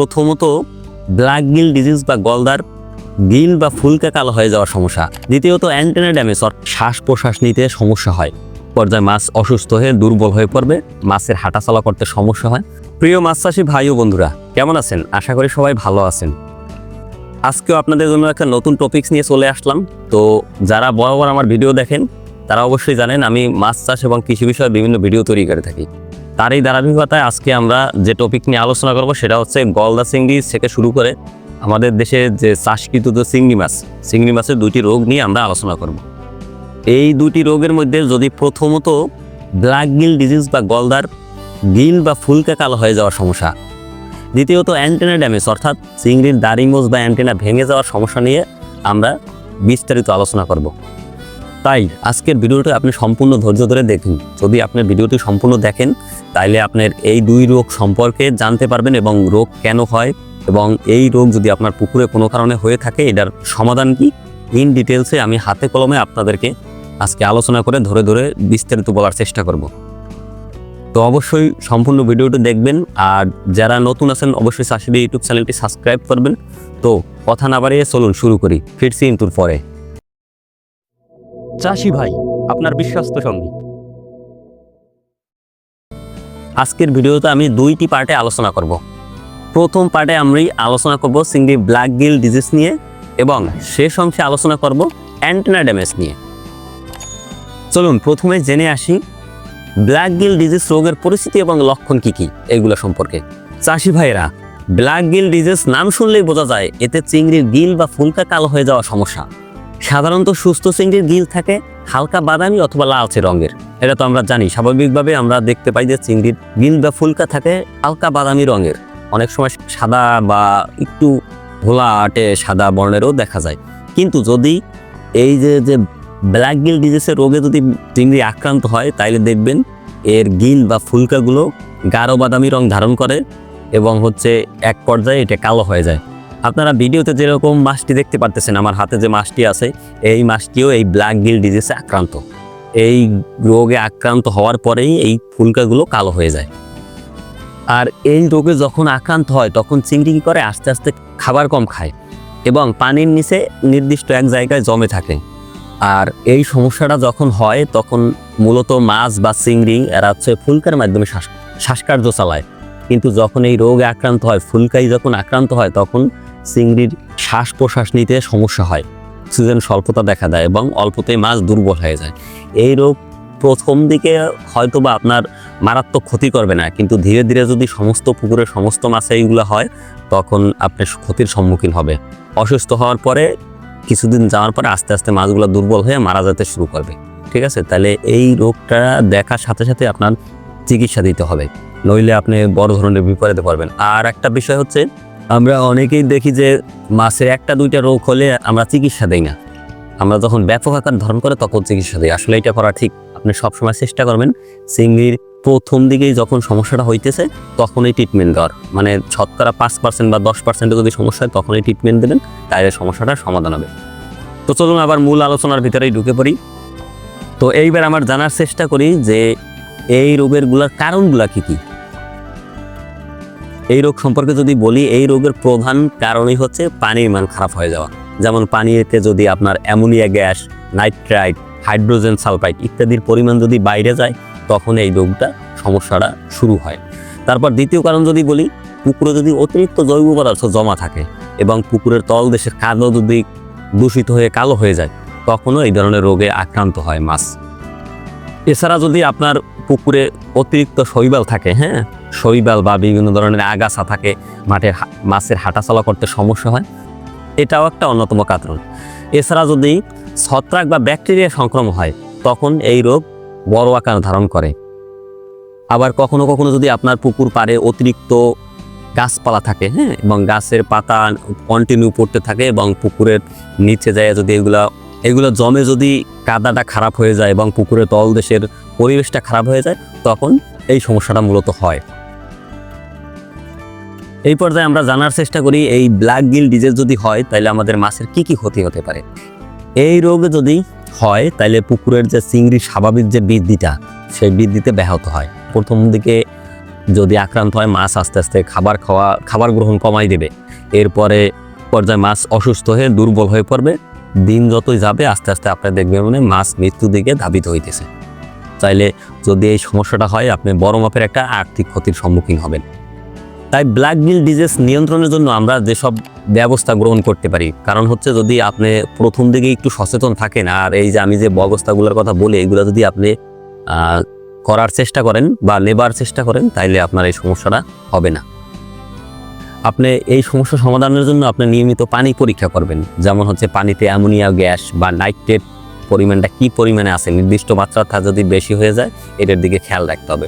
প্রথমত black gill disease বা গলদার গিল বা ফুলকা কালো হয়ে যাওয়ার সমস্যা। দ্বিতীয়ত অ্যান্টেনা ড্যামেজ, অর্থাৎ শ্বাস প্রশ্বাস নিতে সমস্যা হয়। পর্যায়ে মাছ অসুস্থ হয়ে দুর্বল হয়ে পড়বে, মাছের হাঁটাচলা করতে সমস্যা হয়। প্রিয় মাছ চাষি ভাই ও বন্ধুরা, কেমন আছেন? আশা করি সবাই ভালো আছেন। আজকেও আপনাদের জন্য একটা নতুন টপিকস নিয়ে চলে আসলাম। তো যারা বরাবর আমার ভিডিও দেখেন, তারা অবশ্যই জানেন আমি মাছ চাষ এবং কৃষি বিষয়ে বিভিন্ন ভিডিও তৈরি করে থাকি। তার এই ধারাবাহিকতায় আজকে আমরা যে টপিক নিয়ে আলোচনা করব সেটা হচ্ছে গলদা চিংড়ি থেকে শুরু করে আমাদের দেশে যে চাষকৃত চিংড়ি মাছ, চিংড়ি মাছের দুইটি রোগ নিয়ে আমরা আলোচনা করব। এই দুটি রোগের মধ্যে যদি প্রথমত ব্ল্যাক গিল ডিজিজ বা গলদার গিল বা ফুলকা কালো হয়ে যাওয়ার সমস্যা, দ্বিতীয়ত অ্যান্টেনা ড্যামেজ, অর্থাৎ চিংড়ির দাড়িমোজ বা অ্যান্টেনা ভেঙে যাওয়ার সমস্যা নিয়ে আমরা বিস্তারিত আলোচনা করব। তাই আজকের ভিডিওটা আপনি সম্পূর্ণ ধৈর্য ধরে দেখুন। যদি আপনার ভিডিওটি সম্পূর্ণ দেখেন, তাইলে আপনার এই দুই রোগ সম্পর্কে জানতে পারবেন এবং রোগ কেন হয় এবং এই রোগ যদি আপনার পুকুরে কোনো কারণে হয়ে থাকে, এটার সমাধান কি? ইন ডিটেলসে আমি হাতে কলমে আপনাদেরকে আজকে আলোচনা করে ধরে ধরে বিস্তারিত বলার চেষ্টা করব। তো অবশ্যই সম্পূর্ণ ভিডিওটি দেখবেন, আর যারা নতুন আছেন, অবশ্যই চাষিদি ইউটিউব চ্যানেলটি সাবস্ক্রাইব করবেন। তো কথা না বাড়িয়ে চলুন শুরু করি। ফিরছি ইন্টুর পরে। চাষি ভাই, আপনার বিশ্বস্ত সঙ্গী। আজকের ভিডিওতে আমি দুইটি পার্টে আলোচনা করব। প্রথম পার্টে আমি আলোচনা করব সিংড়ি ব্ল্যাক গিল ডিজিজ নিয়ে এবং শেষ অংশে আলোচনা করব অ্যান্টেনা ড্যামেজ নিয়ে। চলুন, প্রথমে জেনে আসি ব্ল্যাক গিল ডিজিজ রোগের পরিস্থিতি এবং লক্ষণ কি কি, এগুলো সম্পর্কে। চাষি ভাইরা ব্ল্যাক গিল ডিজিজ নাম শুনলেই বোঝা যায়, এতে চিংড়ির গিল বা ফুলকা কালো হয়ে যাওয়া সমস্যা। সাধারণত সুস্থ চিংড়ির গিল থাকে হালকা বাদামি অথবা লালচে রঙের। এটা তো আমরা জানি। স্বাভাবিকভাবে আমরা দেখতে পাই যে চিংড়ির গিল বা ফুলকা থাকে হালকা বাদামি রঙের। অনেক সময় সাদা বা একটু ঘোলা আটে সাদা বর্ণেরও দেখা যায়। কিন্তু যদি এই যে যে ব্ল্যাক গিল ডিজিজের রোগে যদি চিংড়ি আক্রান্ত হয়, তাইলে দেখবেন এর গিল বা ফুলকাগুলো গাঢ় বাদামি রং ধারণ করে এবং হচ্ছে এক পর্যায়ে এটা কালো হয়ে যায়। আপনারা ভিডিওতে যেরকম মাছটি দেখতে পারতেছেন, আমার হাতে যে মাছটি আছে, এই মাছটিও এই ব্ল্যাক গিল ডিজিজে আক্রান্ত। এই রোগে আক্রান্ত হওয়ার পরেই এই ফুলকাগুলো কালো হয়ে যায়। আর এই রোগে যখন আক্রান্ত হয়, তখন চিংড়ি কী করে? আস্তে আস্তে খাবার কম খায় এবং পানির নিচে নির্দিষ্ট এক জায়গায় জমে থাকে। আর এই সমস্যাটা যখন হয়, তখন মূলত মাছ বা চিংড়ি, এরা হচ্ছে ফুলকার মাধ্যমে শ্বাস শ্বাসকার্য চালায়। কিন্তু যখন এই রোগে আক্রান্ত হয়, ফুলকাই যখন আক্রান্ত হয়, তখন চিংড়ির শ্বাস প্রশ্বাস নিতে সমস্যা হয়। অক্সিজেন স্বল্পতা দেখা দেয় এবং অল্পতেই মাছ দুর্বল হয়ে যায়। এই রোগ প্রথম দিকে হয়তো বা আপনার মারাত্মক ক্ষতি করবে না, কিন্তু ধীরে ধীরে যদি সমস্ত পুকুরের সমস্ত মাছে এইগুলো হয়, তখন আপনি ক্ষতির সম্মুখীন হবে। অসুস্থ হওয়ার পরে কিছুদিন যাওয়ার পরে আস্তে আস্তে মাছগুলো দুর্বল হয়ে মারা যেতে শুরু করবে। ঠিক আছে? তাহলে এই রোগটা দেখার সাথে সাথে আপনার চিকিৎসা দিতে হবে। নইলে আপনি বড় ধরনের বিপরীতে পড়বেন। আর একটা বিষয় হচ্ছে আমরা অনেকেই দেখি যে মাছের একটা দুইটা রোগ হলে আমরা চিকিৎসা দিই না। আমরা যখন ব্যাপক আকার ধারণ করে তখন চিকিৎসা দিই। আসলে এটা করা ঠিক। আপনি সবসময় চেষ্টা করবেন চিংড়ির প্রথম দিকেই যখন সমস্যাটা হইতেছে তখনই ট্রিটমেন্ট দেওয়ার। মানে শতকরা পাঁচ পার্সেন্ট বা দশ পার্সেন্টে যদি সমস্যা হয় তখনই ট্রিটমেন্ট দেবেন তাহলে সমস্যাটার সমাধান হবে। তো চলুন আবার মূল আলোচনার ভিতরেই ঢুকে পড়ি। তো এইবার আমার জানার চেষ্টা করি যে এই রোগেরগুলোর কারণগুলা কি কি? এই রোগ সম্পর্কে যদি বলি, এই রোগের প্রধান কারণই হচ্ছে পানির মান খারাপ হয়ে যাওয়া। যেমন পানিতে যদি আপনার ammonia gas, nitrite, hydrogen sulphide ইত্যাদির পরিমাণ যদি বাইরে যায়, তখন এই রোগটা সমস্যাটা শুরু হয়। তারপর দ্বিতীয় কারণ যদি বলি, পুকুরে যদি অতিরিক্ত জৈব পদার্থ জমা থাকে এবং পুকুরের তল দেশের যদি দূষিত হয়ে কালো হয়ে যায়, তখনও এই ধরনের রোগে আক্রান্ত হয় মাছ। এছাড়া যদি আপনার পুকুরে অতিরিক্ত শৈবাল থাকে হ্যাঁ? শৈবাল বা বিভিন্ন ধরনের আগাছা থাকে, মাঠে হা- মাছের হাঁটাচলা করতে সমস্যা হয়, এটাও একটা অন্যতম কারণ। এছাড়া যদি ছত্রাক বা ব্যাকটেরিয়া সংক্রমণ হয়, তখন এই রোগ বড় আকার ধারণ করে। আবার কখনো কখনো যদি আপনার পুকুর পাড়ে অতিরিক্ত গাছপালা থাকে হ্যাঁ? এবং গাছের পাতা কন্টিনিউ পড়তে থাকে এবং পুকুরের নিচে যায় যদি এগুলা এগুলো জমে যদি কাদাটা খারাপ হয়ে যায় এবং পুকুরের তলদেশের পরিবেশটা খারাপ হয়ে যায়, তখন এই সমস্যাটা মূলত হয়। এই পর্যায়ে আমরা জানার চেষ্টা করি, এই ব্ল্যাক গিল ডিজিজ যদি হয়, তাহলে আমাদের মাছের কি কি ক্ষতি হতে পারে? এই রোগ যদি হয়, তাহলে পুকুরের যে চিংড়ির স্বাভাবিক যে বৃদ্ধিটা, সেই বৃদ্ধিতে ব্যাহত হয়। প্রথম দিকে যদি আক্রান্ত হয়, মাছ আস্তে আস্তে খাবার খাওয়া, খাবার গ্রহণ কমাই দেবে। এরপরে পর্যায়ে মাছ অসুস্থ হয়ে দুর্বল হয়ে পড়বে। দিন যতই যাবে, আস্তে আস্তে আপনার দেখবেন মানে মাছ মৃত্যুর দিকে ধাবিত হইতেছে। চাইলে যদি এই সমস্যাটা হয়, আপনি বড় মাপের একটা আর্থিক ক্ষতির সম্মুখীন হবেন। তাই ব্ল্যাক গিল ডিজিজ নিয়ন্ত্রণের জন্য আমরা যেসব ব্যবস্থা গ্রহণ করতে পারি, কারণ হচ্ছে যদি আপনি প্রথম দিকে একটু সচেতন থাকেন, আর এই যে আমি যে ব্যবস্থাগুলোর কথা বলি, এগুলো যদি আপনি করার চেষ্টা করেন বা নেবার চেষ্টা করেন, তাইলে আপনার এই সমস্যাটা হবে না। আপনি এই সমস্যা সমাধানের জন্য আপনি নিয়মিত পানি পরীক্ষা করবেন। যেমন হচ্ছে পানিতে অ্যামোনিয়া, গ্যাস বা নাইট্রেট পরিমাণটা কি পরিমাণে আছে, নির্দিষ্ট মাত্রাটা যদি বেশি হয়ে যায়, এটার দিকে খেয়াল রাখতে হবে।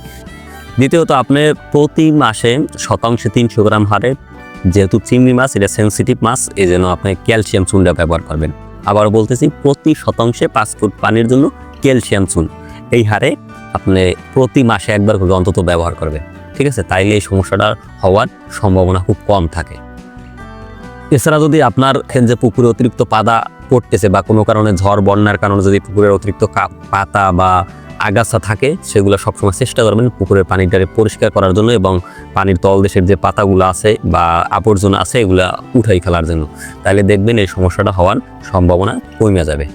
দ্বিতীয়ত, আপনি প্রতি মাসে শতাংশে তিনশো গ্রাম হারে যেহেতু চিংড়ি মাছ, এটা সেন্সিটিভ মাছ এই জন্য আপনি ক্যালসিয়াম চুনটা ব্যবহার করবেন। আবার বলতেছি, প্রতি শতাংশে পাঁচ ফুট পানির জন্য ক্যালসিয়াম চুন। এই হারে আপনি প্রতি মাসে একবার করে অন্তত ব্যবহার করবেন। ঠিক আছে? তাইলে এই সমস্যাটা হওয়ার সম্ভাবনা খুব কম থাকে। এছাড়া যদি আপনার যে পুকুরে অতিরিক্ত পাতা পড়তেছে বা কোনো কারণে ঝড়, বন্যার কারণে যদি পুকুরের অতিরিক্ত পাতা বা আগাছা থাকে, সেগুলো সবসময় চেষ্টা করবেন পুকুরের পানিটারে পরিষ্কার করার জন্য এবং পানির তলদেশের যে পাতাগুলো আছে বা আবর্জনা আছে, এগুলা উঠাই ফেলার জন্য। তাহলে দেখবেন এই সমস্যাটা হওয়ার সম্ভাবনা কমে যাবে।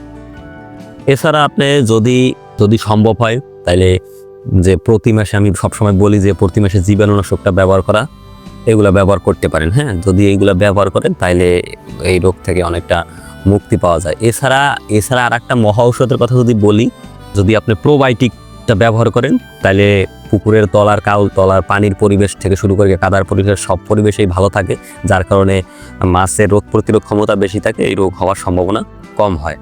এছাড়া আপনি যদি যদি সম্ভব হয় তাহলে যে প্রতি মাসে আমি সবসময় বলি যে প্রতি মাসে জীবাণুনাশকটা ব্যবহার করা, এগুলা ব্যবহার করতে পারেন হ্যাঁ? যদি এইগুলা ব্যবহার করেন তাহলে এই রোগ থেকে অনেকটা মুক্তি পাওয়া যায়। এছাড়া এছাড়া আর একটা মহা ঔষধের কথা যদি বলি, যদি আপনি প্রোবায়োটিকটা ব্যবহার করেন তাহলে পুকুরের তলার কাউল তলার পানির পরিবেশ থেকে শুরু করে কাদার পরিবেশ, সব পরিবেশেই ভালো থাকে, যার কারণে মাছের রোগ প্রতিরোধ ক্ষমতা বেশি থাকে, এই রোগ হওয়ার সম্ভাবনা কম হয়।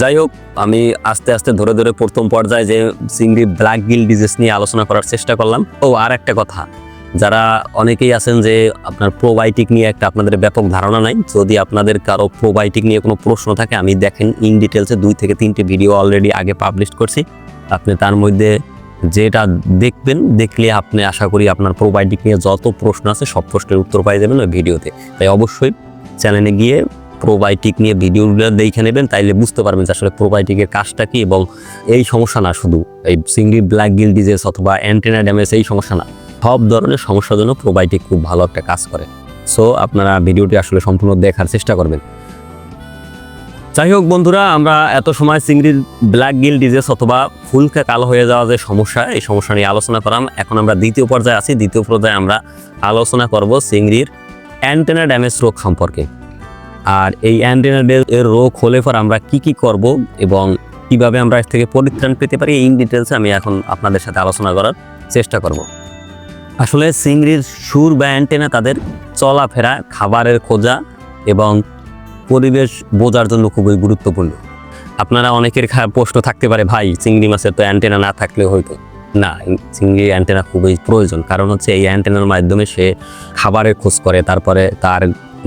যাই হোক আমি আস্তে আস্তে ধরে ধরে প্রথম পর্যায়ে যে চিংড়ি ব্ল্যাক গিল ডিজিজ নিয়ে আলোচনা করার চেষ্টা করলাম। ও, আর একটা কথা, যারা অনেকেই আছেন যে আপনার প্রোবায়োটিক নিয়ে একটা আপনাদের ব্যাপক ধারণা নাই, যদি আপনাদের কারও প্রোবায়োটিক নিয়ে কোনো প্রশ্ন থাকে, আমি দেখেন ইন ডিটেলসে দুই থেকে তিনটে ভিডিও অলরেডি আগে পাবলিশ করছি। আপনি তার মধ্যে যেটা দেখবেন, দেখলে আপনি আশা করি আপনার প্রোবায়োটিক নিয়ে যত প্রশ্ন আছে সব প্রশ্নের উত্তর পাই যাবেন ওই ভিডিওতে তাই অবশ্যই চ্যানেলে গিয়ে প্রোবায়োটিক নিয়ে ভিডিওগুলো দেখে নেবেন, তাইলে বুঝতে পারবেন যে আসলে প্রোবায়োটিকের কাজটা কি এবং এই সমস্যা না শুধু। এই সিঙ্গি ব্ল্যাক গিল ডিজিজ অথবা অ্যান্টেনা ড্যামেজ এই সমস্যা না। সব ধরনের সমস্যার জন্য প্রোবায়োটিক খুব ভালো একটা কাজ করে। সো আপনারা ভিডিওটি আসলে সম্পূর্ণ দেখার চেষ্টা করবেন। যাই হোক বন্ধুরা, আমরা এত সময় চিংড়ির ব্ল্যাক গিল ডিজিজ অথবা ফুলকে কালো হয়ে যাওয়া যে সমস্যা, এই সমস্যা নিয়ে আলোচনা করাম। এখন আমরা দ্বিতীয় পর্যায়ে আছি। দ্বিতীয় পর্যায়ে আমরা আলোচনা করব চিংড়ির অ্যান্টেনা ড্যামেজ রোগ সম্পর্কে। আর এই অ্যান্টেনা এর রোগ হলে পর আমরা কি কি করব এবং কীভাবে আমরা এর থেকে পরিত্রাণ পেতে পারি, এই ডিটেলসে আমি এখন আপনাদের সাথে আলোচনা করার চেষ্টা করব। আসলে চিংড়ির সুর বা অ্যান্টেনা তাদের চলাফেরা, খাবারের খোঁজা এবং পরিবেশ বোঝার জন্য খুবই গুরুত্বপূর্ণ। আপনারা অনেকের প্রশ্ন থাকতে পারে, ভাই, চিংড়ি মাছের তো অ্যান্টেনা না থাকলে হয়তো? না, চিংড়ি অ্যান্টেনা খুবই প্রয়োজন। কারণ হচ্ছে এই অ্যান্টেনার মাধ্যমে সে খাবারের খোঁজ করে, তারপরে তার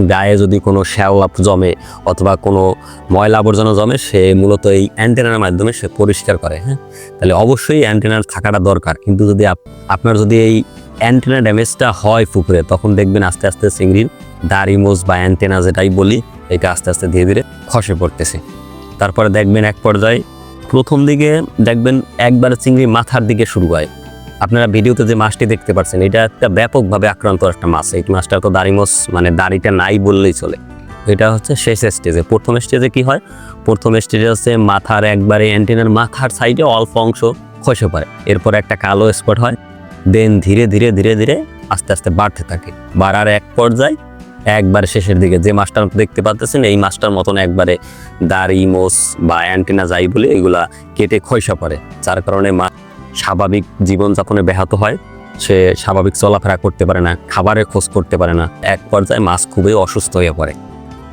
গায়ে যদি কোনো শ্যাওলা জমে অথবা কোনো ময়লা আবর্জনা জমে, সে মূলত এই অ্যান্টেনার মাধ্যমে সে পরিষ্কার করে হ্যাঁ? তাহলে অবশ্যই অ্যান্টেনার থাকাটা দরকার। কিন্তু যদি আপ- আপনার যদি এই অ্যান্টেনা ড্যামেজটা হয় পুকুরে তখন দেখবেন আস্তে আস্তে চিংড়ির দাড়ি, মোজ বা অ্যান্টেনা যেটাই বলি এটা আস্তে আস্তে ধীরে ধীরে খসে পড়তেছে। তারপরে দেখবেন এক পর্যায়ে প্রথম দিকে দেখবেন একবার চিংড়ি মাথার দিকে শুরু হয়। আপনারা ভিডিওতে যে মাছটি দেখতে পাচ্ছেন, এটা একটা ব্যাপকভাবে আক্রান্ত একটা মাছ। এই মাছটা তো দাড়ি মোষ মানে দাড়িটা নাই বললেই চলে। এটা হচ্ছে শেষ স্টেজে। প্রথম স্টেজে কি হয়? প্রথম স্টেজে হচ্ছে মাথার একবারে অ্যান্টেনার মাথার সাইডে অল্প অংশ খসে পড়ে। এরপর একটা কালো স্পট হয়। দেন ধীরে ধীরে ধীরে ধীরে আস্তে আস্তে বাড়তে থাকে। বাড়ার এক পর্যায়ে একবার শেষের দিকে যে মাছটা দেখতে পাচ্ছেন, এই মাছটার মতন একবারে দাড়ি মোষ বা অ্যান্টেনা যাই বলে, এগুলা কেটে খয়সা পড়ে। যার কারণে মাছ স্বাভাবিক জীবনযাপনে ব্যাহত হয়। সে স্বাভাবিক চলাফেরা করতে পারে না, খাবারের খোঁজ করতে পারে না। এক পর্যায়ে মাছ খুবই অসুস্থ হয়ে পড়ে।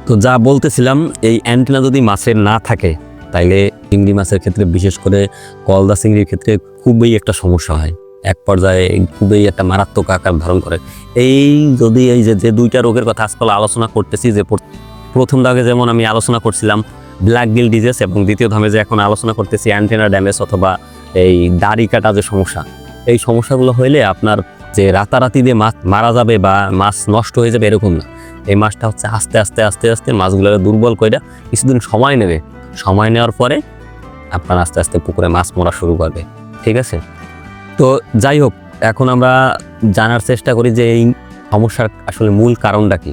তো যা বলতেছিলাম, এই অ্যান্টেনা যদি মাছের না থাকে, তাইলে চিংড়ি মাছের ক্ষেত্রে, বিশেষ করে কলদা চিংড়ির ক্ষেত্রে খুবই একটা সমস্যা হয়। এক পর্যায়ে খুবই একটা মারাত্মক আকার ধারণ করে। এই যদি এই যে যে দুইটা রোগের কথা আজকাল আলোচনা করতেছি, যে প্রথম দাগে যেমন আমি আলোচনা করছিলাম, ব্ল্যাক গিল ডিজিজ এবং দ্বিতীয় ধামে যে এখন আলোচনা করতেছি, অ্যান্টেনা ড্যামেজ অথবা এই দাড়ি কাটা যে সমস্যা, এই সমস্যাগুলো হইলে আপনার যে রাতারাতি দিয়ে মাছ মারা যাবে বা মাছ নষ্ট হয়ে যাবে এরকম না। এই মাছটা হচ্ছে আস্তে আস্তে আস্তে আস্তে মাছগুলোকে দুর্বল করে কিছুদিন সময় নেবে। সময় নেওয়ার পরে আপনার আস্তে আস্তে পুকুরে মাছ মরা শুরু করবে। ঠিক আছে? তো যাই হোক, এখন আমরা জানার চেষ্টা করি যে এই সমস্যার আসলে মূল কারণটা কি।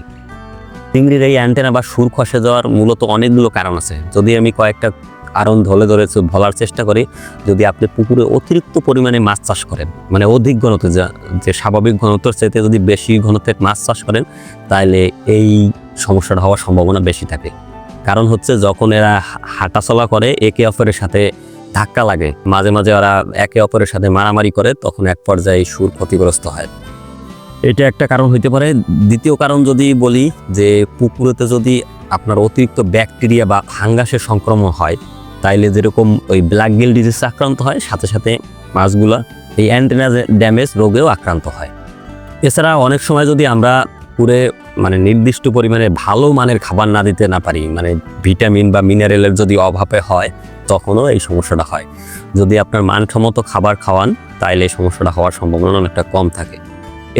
চিংড়ির এই অ্যান্টেনা বা সুর খসে যাওয়ার মূলত অনেকগুলো কারণ আছে। যদি আমি কয়েকটা কারণ ধরে ধরে বলার চেষ্টা করি যদি আপনি পুকুরে অতিরিক্ত পরিমাণে মাছ চাষ করেন মানে অধিক ঘনত্ব, যা যে স্বাভাবিক ঘনত্বের চাইতে যদি বেশি ঘনত্বের মাছ চাষ করেন তাহলে এই সমস্যাটা হওয়ার সম্ভাবনা বেশি থাকে। কারণ হচ্ছে যখন এরা হাঁটাচলা করে, একে অপরের সাথে ধাক্কা লাগে, মাঝে মাঝে ওরা একে অপরের সাথে মারামারি করে, তখন এক পর্যায়ে সুর ক্ষতিগ্রস্ত হয়। এটা একটা কারণ হইতে পারে। দ্বিতীয় কারণ যদি বলি যে, পুকুরেতে যদি আপনার অতিরিক্ত ব্যাকটেরিয়া বা ফাঙ্গাসের সংক্রমণ হয় তাইলে যেরকম ওই ব্ল্যাক গিল ডিজিজ আক্রান্ত হয়, সাথে সাথে মাছগুলা এই অ্যান্টেনা ড্যামেজ রোগেও আক্রান্ত হয়। এছাড়া অনেক সময় যদি আমরা পুরে মানে নির্দিষ্ট পরিমাণে ভালো মানের খাবার না দিতে না পারি মানে ভিটামিন বা মিনারেলের যদি অভাবে হয়, তখনও এই সমস্যাটা হয়। যদি আপনার মানসম্মত খাবার খাওয়ান, তাইলে এই সমস্যাটা হওয়ার সম্ভাবনা অনেকটা কম থাকে।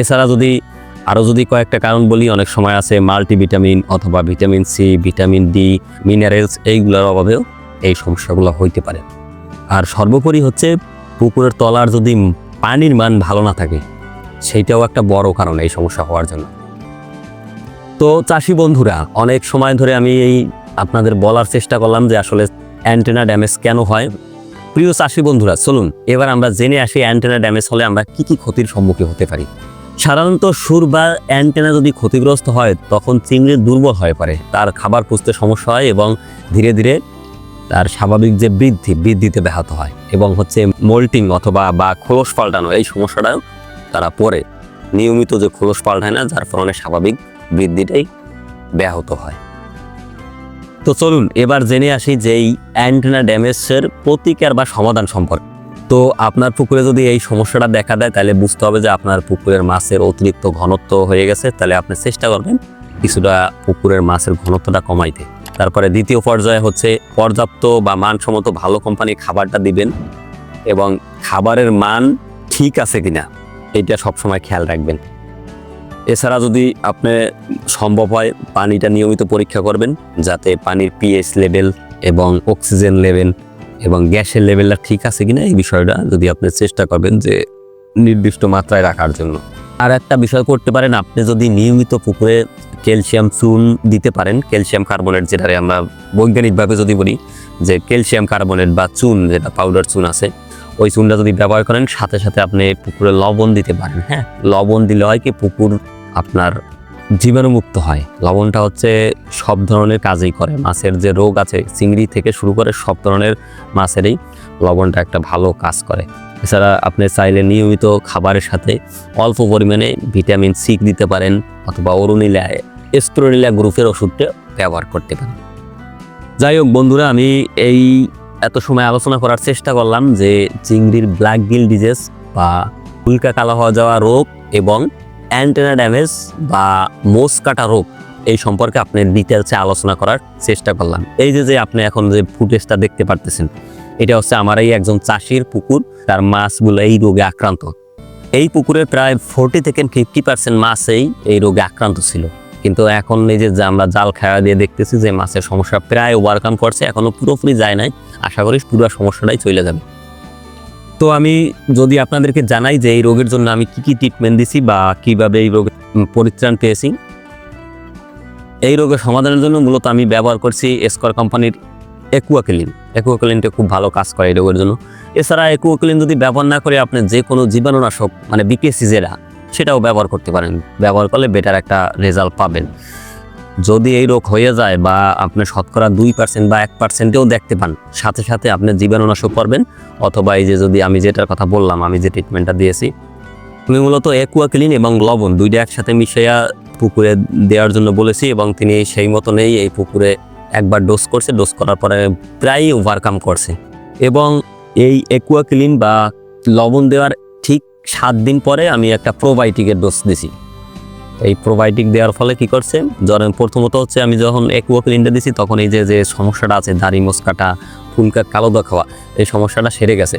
এছাড়া যদি আরও যদি কয়েকটা কারণ বলি, অনেক সময় আছে মাল্টিভিটামিন অথবা vitamin C, vitamin D, minerals, এইগুলোর অভাবেও এই সমস্যাগুলো হইতে পারে। আর সর্বোপরি হচ্ছে পুকুরের তলার যদি পানির মান ভালো না থাকে, সেইটাও একটা বড় কারণ এই সমস্যা হওয়ার জন্য। তো চাষি বন্ধুরা, অনেক সময় ধরে আমি এই আপনাদের বলার চেষ্টা করলাম যে আসলে অ্যান্টেনা ড্যামেজ কেন হয়। প্রিয় চাষি বন্ধুরা, চলুন, এবার আমরা জেনে আসি অ্যান্টেনা ড্যামেজ হলে আমরা কি কি ক্ষতির সম্মুখীন হতে পারি। সাধারণত সুর বা অ্যান্টেনা যদি ক্ষতিগ্রস্ত হয়, তখন চিংড়ি দুর্বল হয়ে পড়ে, তার খাবার খুঁজতে সমস্যা হয় এবং ধীরে ধীরে তার স্বাভাবিক যে বৃদ্ধি, বৃদ্ধিতে ব্যাহত হয় এবং হচ্ছে মোল্টিং অথবা বা খোলস পাল্টানো, এই সমস্যাটাও তারা পড়ে। নিয়মিত যে খোলস পাল্টায় না, যার ফলে স্বাভাবিক বৃদ্ধিটাই ব্যাহত হয়। তো চলুন, এবার জেনে আসি যে এই অ্যান্টেনা ড্যামেজের প্রতিকার বা সমাধান সম্পর্কে। তো আপনার পুকুরে যদি এই সমস্যাটা দেখা দেয়, তাহলে বুঝতে হবে যে আপনার পুকুরের মাছের অতিরিক্ত ঘনত্ব হয়ে গেছে। তাহলে আপনি চেষ্টা করবেন কিছুটা পুকুরের মাছের ঘনত্বটা কমাইতে। তারপরে দ্বিতীয় পর্যায়ে হচ্ছে পর্যাপ্ত বা মানসম্মত ভালো কোম্পানির খাবারটা দিবেন এবং খাবারের মান ঠিক আছে কিনা, এটা সবসময় খেয়াল রাখবেন। এছাড়া যদি আপনি সম্ভব হয় পানিটা নিয়মিত পরীক্ষা করবেন, যাতে পানির পিএইচ লেভেল এবং অক্সিজেন লেভেল এবং গ্যাসের লেভেলটা ঠিক আছে কিনা এই বিষয়টা যদি আপনি চেষ্টা করবেন যে নির্দিষ্ট মাত্রায় রাখার জন্য। আর একটা বিষয় করতে পারেন, আপনি যদি নিয়মিত পুকুরে ক্যালসিয়াম চুন দিতে পারেন। ক্যালসিয়াম কার্বনেট যেটারে আমরা বৈজ্ঞানিকভাবে যদি বলি যে ক্যালসিয়াম কার্বনেট বা চুন, যেটা পাউডার চুন আছে, ওই চুনটা যদি ব্যবহার করেন, সাথে সাথে আপনি পুকুরে লবণ দিতে পারেন হ্যাঁ? লবণ দিলে হয় কি পুকুর আপনার জীবাণুমুক্ত হয়। লবণটা হচ্ছে সব ধরনের কাজেই করে। মাছের যে রোগ আছে, চিংড়ি থেকে শুরু করে সব ধরনের মাছেরই লবণটা একটা ভালো কাজ করে। এছাড়া আপনি চাইলে নিয়মিত খাবারের সাথে অল্প পরিমাণে ভিটামিন সি দিতে পারেন অথবা অরুণিলা এস্ট্রোনিলা গ্রুপের ওষুধটা ব্যবহার করতে পারেন। যাই হোক বন্ধুরা, আমি এই এত সময় আলোচনা করার চেষ্টা করলাম যে চিংড়ির ব্ল্যাক গিল ডিজিজ বা উল্কা কালো হওয়া যাওয়া রোগ এবং অ্যান্টেনা ড্যামেজ বা মোস কাটা রোগ এই সম্পর্কে আপনি ডিটেলসে আলোচনা করার চেষ্টা করলাম। এই যে যে আপনি এখন যে ফুটেজটা দেখতে পারতেছেন, এটা হচ্ছে আমার এই একজন চাষির পুকুর, তার মাছগুলো এই রোগে আক্রান্ত। এই পুকুরে প্রায় ফোর্টি থেকে ফিফটি পার্সেন্ট মাছেই এই রোগে আক্রান্ত ছিল। কিন্তু এখন এই যে আমরা জাল খেয়া দিয়ে দেখতেছি যে মাছের সমস্যা প্রায় ওভারকাম করছে, এখনও পুরোপুরি যায় নাই। আশা করি পুরো সমস্যাটাই চলে যাবে। তো আমি যদি আপনাদেরকে জানাই যে এই রোগের জন্য আমি কি কি ট্রিটমেন্ট দিছি বা কীভাবে এই রোগের পরিত্রাণ পেয়েছি, এই রোগের সমাধানের জন্য মূলত আমি ব্যবহার করছি এসকর কোম্পানির একুয়াক্লিন একুয়াক্লিনটা খুব ভালো কাজ করে এই রোগের জন্য। এছাড়া একুয়াক্লিন যদি ব্যবহার না করে আপনি যে কোনো জীবাণুনাশক মানে বিকেসি যেটা সেটাও ব্যবহার করতে পারেন। ব্যবহার করলে বেটার একটা রেজাল্ট পাবেন। যদি এই রোগ হয়ে যায় বা আপনি শতকরা দুই পার্সেন্ট বা এক পার্সেন্টেও দেখতে পান, সাথে সাথে আপনি জীবাণুনাশক করবেন, অথবা এই যে যদি আমি যেটার কথা বললাম, আমি যে ট্রিটমেন্টটা দিয়েছি, আমি মূলত একুয়াক্লিন এবং লবণ দুইটা একসাথে মিশিয়ে পুকুরে দেওয়ার জন্য বলেছি এবং তিনি সেই মতনই এই পুকুরে একবার ডোজ করছে। ডোজ করার পরে প্রায়ই ওভারকাম করছে। এবং এই একুয়াক্লিন বা লবণ দেওয়ার ঠিক সাত দিন পরে আমি একটা প্রোবায়োটিকের ডোজ দিছি। এই প্রোবায়োটিক দেওয়ার ফলে কি করছে? ধরেন প্রথমত হচ্ছে আমি যখন একুয়াক্লিনটা দিছি, তখন এই যে যে সমস্যাটা আছে, দাড়ি মোচকাটা ফুলকা কালো দেখাওয়া এই সমস্যাটা সেরে গেছে।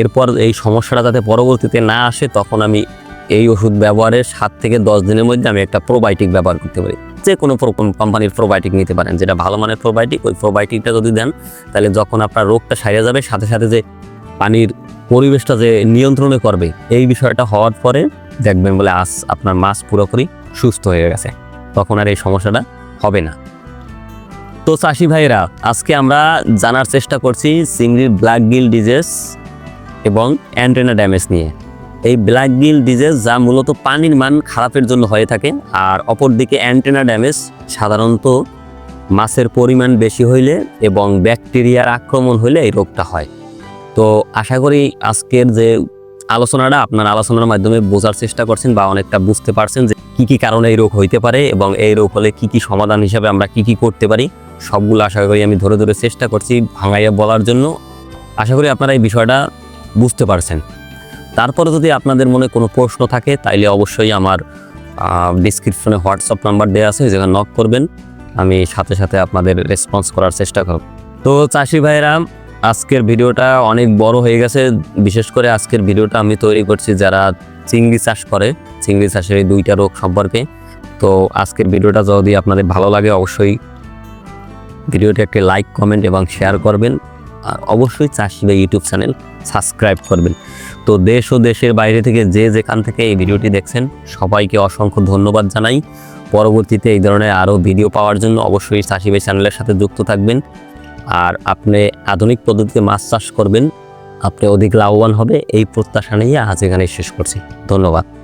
এরপর এই সমস্যাটা যাতে পরবর্তীতে না আসে, তখন আমি এই ওষুধ ব্যবহারের সাত থেকে দশ দিনের মধ্যে আমি একটা প্রোবায়োটিক ব্যবহার করতে পারি। যে কোনো কোম্পানির প্রোবায়োটিক নিতে পারেন, যেটা ভালো মানের প্রোবায়োটিক ওই প্রোবায়োটিকটা যদি দেন, তাহলে যখন আপনার রোগটা সারিয়ে যাবে, সাথে সাথে যে পানির পরিবেশটা যে নিয়ন্ত্রণে করবে, এই বিষয়টা হওয়ার পরে দেখবেন বলে আজ আপনার মাছ পুরোপুরি সুস্থ হয়ে গেছে। তখন আর এই সমস্যাটা হবে না। তো চাষি ভাইরা আজকে আমরা জানার চেষ্টা করছি চিংড়ির ব্ল্যাক গিল ডিজেস এবং অ্যান্টেনা ড্যামেজ নিয়ে। এই ব্ল্যাক গিল ডিজেস যা মূলত পানির মান খারাপের জন্য হয়ে থাকে আর অপরদিকে অ্যান্টেনা ড্যামেজ সাধারণত মাছের পরিমাণ বেশি হইলে এবং ব্যাকটেরিয়ার আক্রমণ হইলে এই রোগটা হয়। তো আশা করি আজকের যে আলোচনাটা আপনার আলোচনার মাধ্যমে বোঝার চেষ্টা করছেন বা অনেকটা বুঝতে পারছেন যে কি কি কারণে এই রোগ হইতে পারে এবং এই রোগ হলে কি কি সমাধান হিসাবে আমরা কি কি করতে পারি, সবগুলো আশা করি আমি ধরে ধরে চেষ্টা করছি ভাঙাইয়া বলার জন্য। আশা করি আপনারা এই বিষয়টা বুঝতে পারছেন। তারপরে যদি আপনাদের মনে কোনো প্রশ্ন থাকে, তাইলে অবশ্যই আমার ডিসক্রিপশনে হোয়াটসঅ্যাপ নাম্বার দেওয়া আছে যেখানে নক করবেন। আমি সাথে সাথে আপনাদের রেসপন্স করার চেষ্টা করব। তো চাষি ভাইরা আজকের ভিডিওটা অনেক বড় হয়ে গেছে। বিশেষ করে আজকের ভিডিওটা আমি তৈরি করছি যারা চিংড়ি চাষ করে, চিংড়ি চাষের এই দুইটা রোগ সম্পর্কে। তো আজকের ভিডিওটা যদি আপনাদের ভালো লাগে, অবশ্যই ভিডিওটি একটি লাইক, কমেন্ট এবং শেয়ার করবেন। আর অবশ্যই চাষি বা ইউটিউব চ্যানেল সাবস্ক্রাইব করবেন। তো দেশ ও দেশের বাইরে থেকে যে যেখান থেকে এই ভিডিওটি দেখছেন, সবাইকে অসংখ্য ধন্যবাদ জানাই। পরবর্তীতে এই ধরনের আরও ভিডিও পাওয়ার জন্য অবশ্যই চাষি ভাই চ্যানেলের সাথে যুক্ত থাকবেন। আর আপনি আধুনিক পদ্ধতিতে মাছ চাষ করবেন, আপনি অধিক লাভবান হবে। এই প্রত্যাশা নিয়ে আজ এখানে শেষ করছি। ধন্যবাদ।